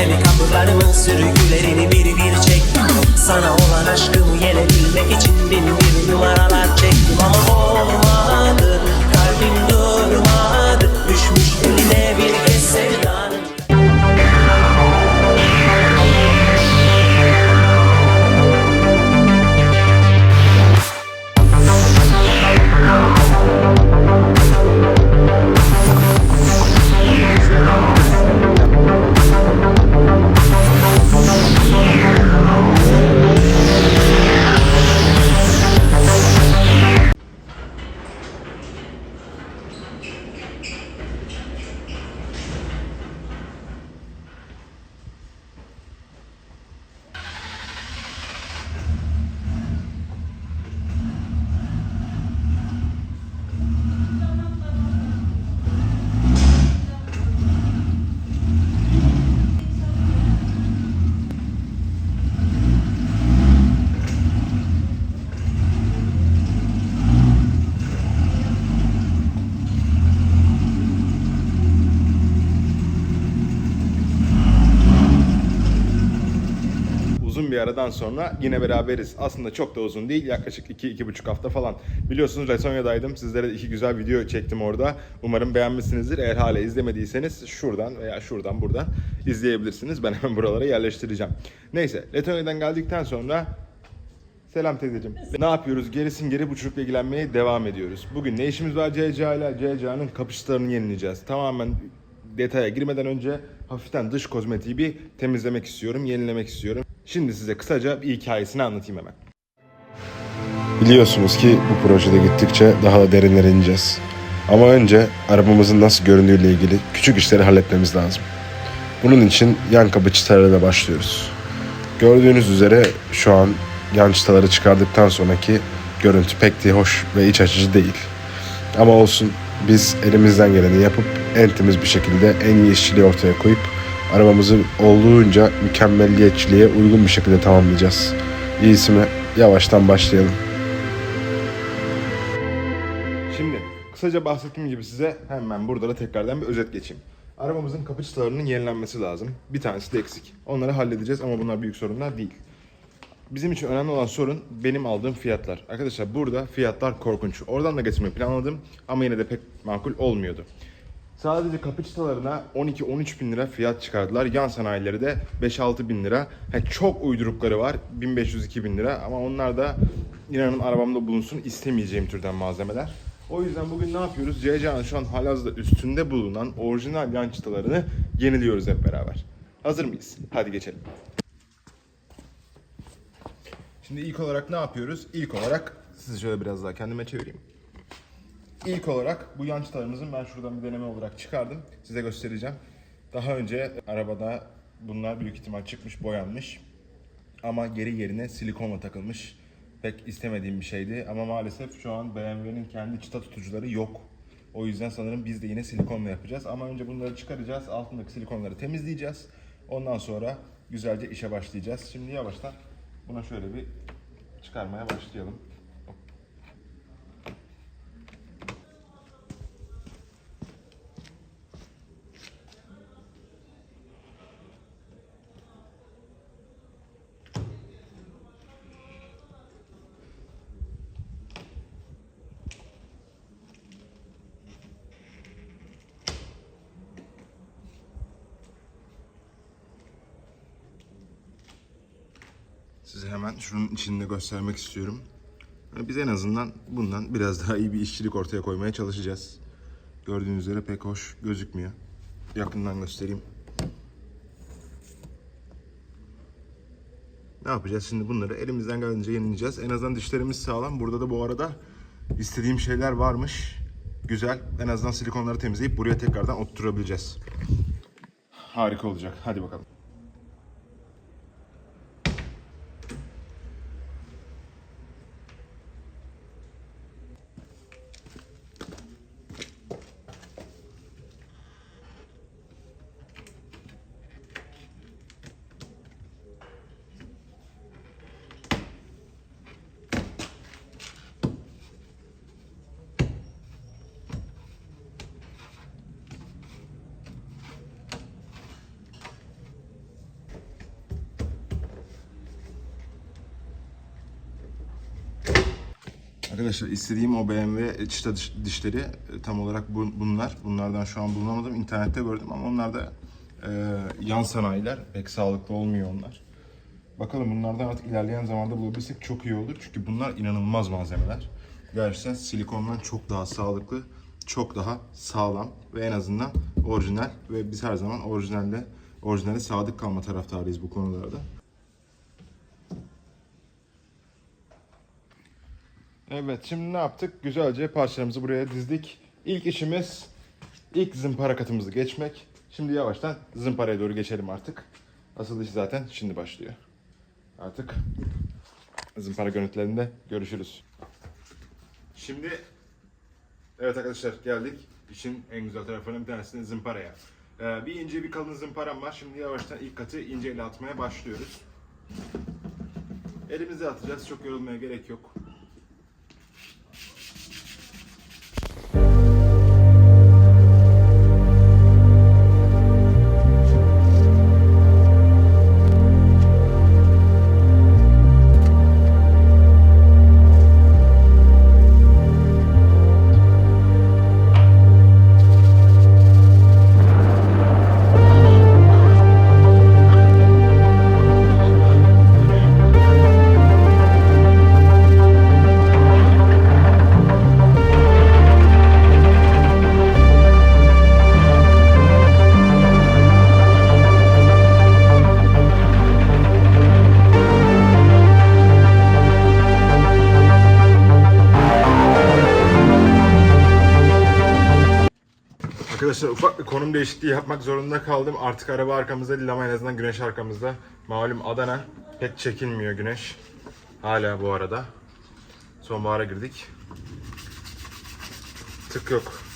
Çevremi kapılarımın sürgülerini bir bir çektim Sana olan aşkımı yenebilmek için bin bir numaralar çektim Ama olmadı aradan sonra yine beraberiz. Aslında çok da uzun değil. Yaklaşık 2-2,5 hafta falan. Biliyorsunuz Letonya'daydım. Sizlere de iki güzel video çektim orada. Umarım beğenmişsinizdir. Eğer hala izlemediyseniz şuradan veya şuradan buradan izleyebilirsiniz. Ben hemen buralara yerleştireceğim. Neyse Letonya'dan geldikten sonra Selam teyzeciğim. Ne yapıyoruz? Gerisin geri bu çocukla ilgilenmeye devam ediyoruz. Bugün ne işimiz var CCA ile? CCA'nın kapışlarını yenileyeceğiz. Tamamen detaya girmeden önce hafiften dış kozmetiği bir temizlemek istiyorum, yenilemek istiyorum. Şimdi size kısaca bir hikayesini anlatayım hemen. Biliyorsunuz ki bu projede gittikçe daha da derinlere ineceğiz. Ama önce arabamızın nasıl göründüğüyle ilgili küçük işleri halletmemiz lazım. Bunun için yan kapı çıtalarıyla başlıyoruz. Gördüğünüz üzere şu an yan çıtaları çıkardıktan sonraki görüntü pek de hoş ve iç açıcı değil. Ama olsun biz elimizden geleni yapıp en temiz bir şekilde en iyi işçiliği ortaya koyup arabamızı olduğunca mükemmelliyetçiliğe uygun bir şekilde tamamlayacağız. İyisi mi? Yavaştan başlayalım. Şimdi kısaca bahsettiğim gibi size hemen burada da tekrardan bir özet geçeyim. Arabamızın kapı çıtalarının yenilenmesi lazım. Bir tanesi de eksik. Onları halledeceğiz ama bunlar büyük sorunlar değil. Bizim için önemli olan sorun benim aldığım fiyatlar. Arkadaşlar burada fiyatlar korkunç. Oradan da getirmeyi planladım ama yine de pek makul olmuyordu. Sadece kapı çıtalarına 12-13 bin lira fiyat çıkardılar. Yan sanayileri de 5-6 bin lira. Ha, çok uydurukları var. 1500-2000 bin lira ama onlar da inanın arabamda bulunsun istemeyeceğim türden malzemeler. O yüzden bugün ne yapıyoruz? CCA'nın şu an halihazırda üstünde bulunan orijinal yan çıtalarını yeniliyoruz hep beraber. Hazır mıyız? Hadi geçelim. Şimdi ilk olarak ne yapıyoruz? İlk olarak sizi şöyle biraz daha kendime çevireyim. İlk olarak bu yan çıtalarımızın ben şuradan bir deneme olarak çıkardım. Size göstereceğim. Daha önce arabada bunlar büyük ihtimal çıkmış, boyanmış. Ama geri yerine silikonla takılmış. Pek istemediğim bir şeydi ama maalesef şu an BMW'nin kendi çıta tutucuları yok. O yüzden sanırım biz de yine silikonla yapacağız. Ama önce bunları çıkaracağız. Altındaki silikonları temizleyeceğiz. Ondan sonra güzelce işe başlayacağız. Şimdi yavaştan buna şöyle bir çıkarmaya başlayalım. Size hemen şunun içinde göstermek istiyorum. Yani Biz en azından bundan biraz daha iyi bir işçilik ortaya koymaya çalışacağız. Gördüğünüz üzere pek hoş gözükmüyor. Yakından göstereyim. Ne yapacağız şimdi bunları elimizden geldiğince yenileyeceğiz. En azından dişlerimiz sağlam. Burada da bu arada istediğim şeyler varmış. Güzel. En azından silikonları temizleyip buraya tekrardan oturtabileceğiz. Harika olacak. Hadi bakalım. Arkadaşlar istediğim o BMW çıta diş- dişleri e, tam olarak bu- bunlar. Bunlardan şu an bulamadım. İnternette gördüm ama onlar da e, yan sanayiler. Pek sağlıklı olmuyor onlar. Bakalım bunlardan artık ilerleyen zamanda bulabilirsek çok iyi olur. Çünkü bunlar inanılmaz malzemeler. Gerçekten silikondan çok daha sağlıklı, çok daha sağlam ve en azından orijinal. Ve biz her zaman orijinalle, orijinale sadık kalma taraftarıyız bu konularda. Evet şimdi ne yaptık? Güzelce parçalarımızı buraya dizdik. İlk işimiz ilk zımpara katımızı geçmek. Şimdi yavaştan zımparaya doğru geçelim artık. Asıl iş zaten şimdi başlıyor. Artık zımpara görüntülerinde görüşürüz. Şimdi evet arkadaşlar geldik. İşin en güzel taraflarının bir tanesinin zımparaya. Ee, bir ince bir kalın zımparam var. Şimdi yavaştan ilk katı inceyle atmaya başlıyoruz. Elimizle atacağız. Çok yorulmaya gerek yok. Arkadaşlar ufak bir konum değişikliği yapmak zorunda kaldım. Artık araba arkamızda değil ama en azından güneş arkamızda. Malum Adana pek çekilmiyor güneş. Hala bu arada. Sonbahara girdik. Tık yok.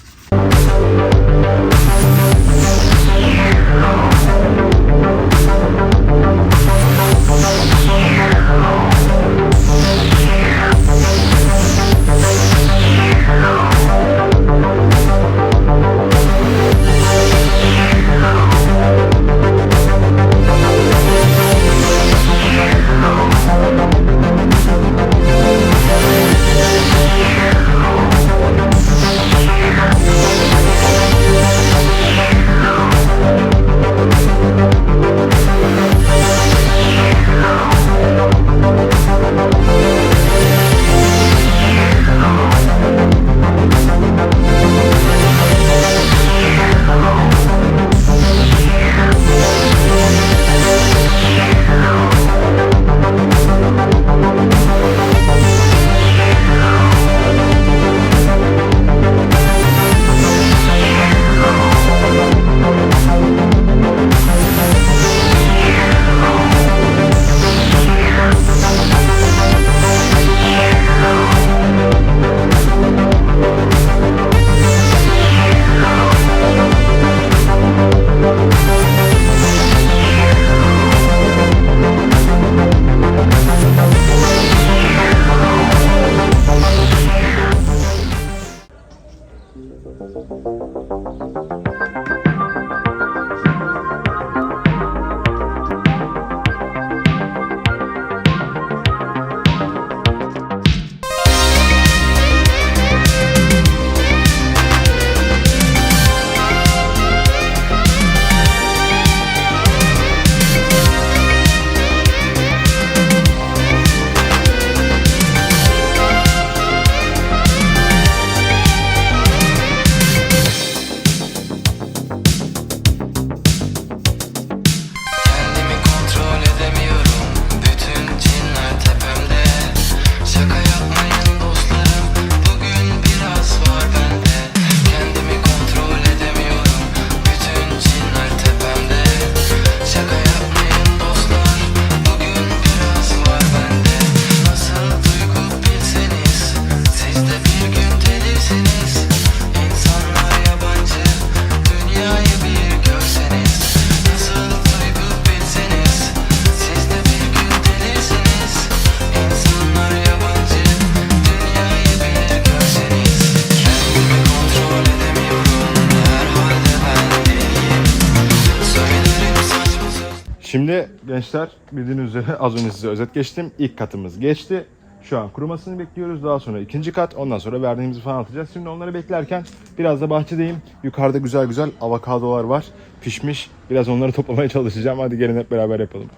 Şimdi gençler bildiğiniz üzere az önce size özet geçtim. İlk katımız geçti. Şu an kurumasını bekliyoruz. Daha sonra ikinci kat. Ondan sonra verdiğimizi falan atacağız. Şimdi onları beklerken biraz da bahçedeyim. Yukarıda güzel güzel avokadolar var. Pişmiş. Biraz onları toplamaya çalışacağım. Hadi gelin hep beraber yapalım.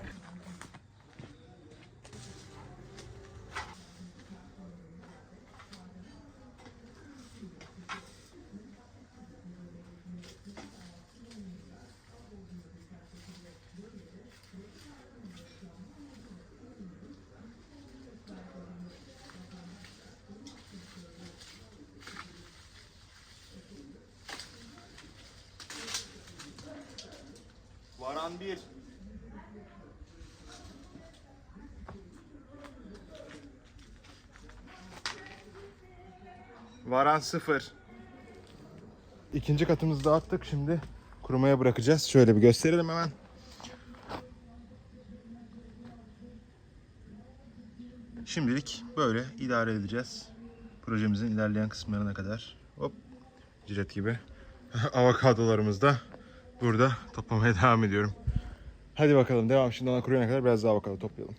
Varan bir. Varan sıfır. İkinci katımızda attık. Şimdi kurumaya bırakacağız. Şöyle bir gösterelim hemen. Şimdilik böyle idare edeceğiz. Projemizin ilerleyen kısımlarına kadar. Hop. Cilet gibi. Avokadolarımız da burada toplamaya devam ediyorum. Hadi bakalım devam. Şimdi ona kuruyana kadar biraz daha avokado toplayalım.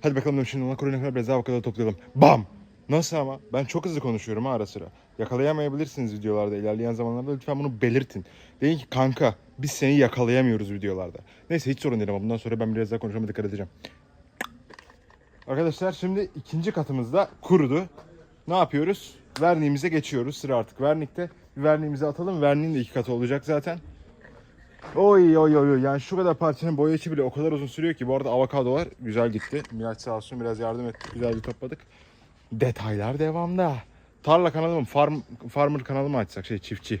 Hadi bakalım şimdi ona kuruyana kadar biraz daha avokado toplayalım. Bam! Nasıl ama? Ben çok hızlı konuşuyorum ara sıra. Yakalayamayabilirsiniz videolarda. İlerleyen zamanlarda lütfen bunu belirtin. Deyin ki kanka biz seni yakalayamıyoruz videolarda. Neyse hiç sorun değil ama bundan sonra ben biraz daha konuşmama dikkat edeceğim. Arkadaşlar şimdi ikinci katımızda kurudu. Ne yapıyoruz? Verniğimize geçiyoruz. Sıra artık vernikte. Bir verniğimizi atalım. Verniğin de iki katı olacak zaten. Oy oy oy. Yani şu kadar parçanın boya içi bile o kadar uzun sürüyor ki. Bu arada avokadolar güzel gitti. Miraç sağ olsun biraz yardım etti. Güzelce topladık. Detaylar devamda. Tarla kanalı mı? Farm, farmer kanalı mı açsak? Şey çiftçi.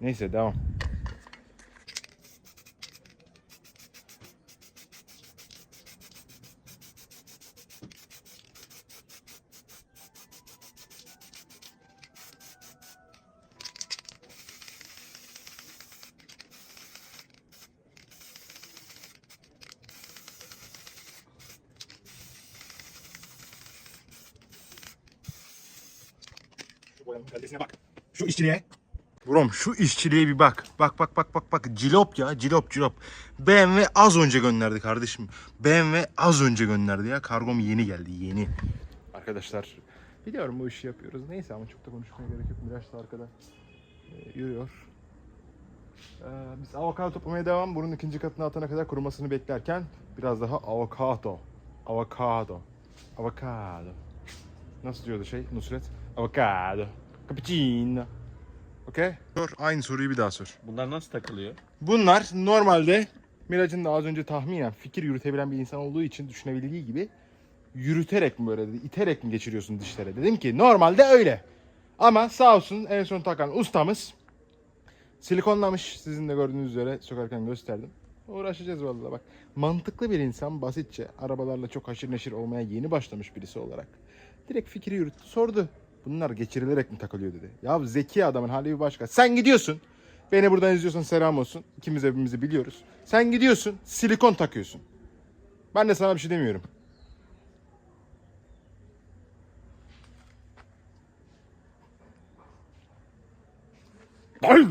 Neyse devam. Boyanın kalitesine bak. Şu işçiliğe. Brom şu işçiliğe bir bak. Bak bak bak bak bak. Cilop ya cilop cilop. BMW az önce gönderdi kardeşim. BMW az önce gönderdi ya. Kargom yeni geldi yeni. Arkadaşlar biliyorum bu işi yapıyoruz. Neyse ama çok da konuşmaya gerek yok. Miraç da arkada e, yürüyor. Ee, biz avokado toplamaya devam. Bunun ikinci katına atana kadar kurumasını beklerken biraz daha avokado. Avokado. Avokado. Nasıl diyordu şey Nusret? Avokado. Cappuccino. Okey? Sor. Aynı soruyu bir daha sor. Bunlar nasıl takılıyor? Bunlar normalde Miraç'ın da az önce tahminen fikir yürütebilen bir insan olduğu için düşünebildiği gibi yürüterek mi böyle dedi, iterek mi geçiriyorsun dişlere? Dedim ki normalde öyle. Ama sağ olsun en son takan ustamız silikonlamış. Sizin de gördüğünüz üzere sokarken gösterdim. Uğraşacağız vallahi bak. Mantıklı bir insan basitçe arabalarla çok haşır neşir olmaya yeni başlamış birisi olarak. Direkt fikri yürüttü. Sordu. Bunlar geçirilerek mi takılıyor dedi. Ya zeki adamın hali bir başka. Sen gidiyorsun. Beni buradan izliyorsan selam olsun. İkimiz hepimizi biliyoruz. Sen gidiyorsun silikon takıyorsun. Ben de sana bir şey demiyorum. Ay!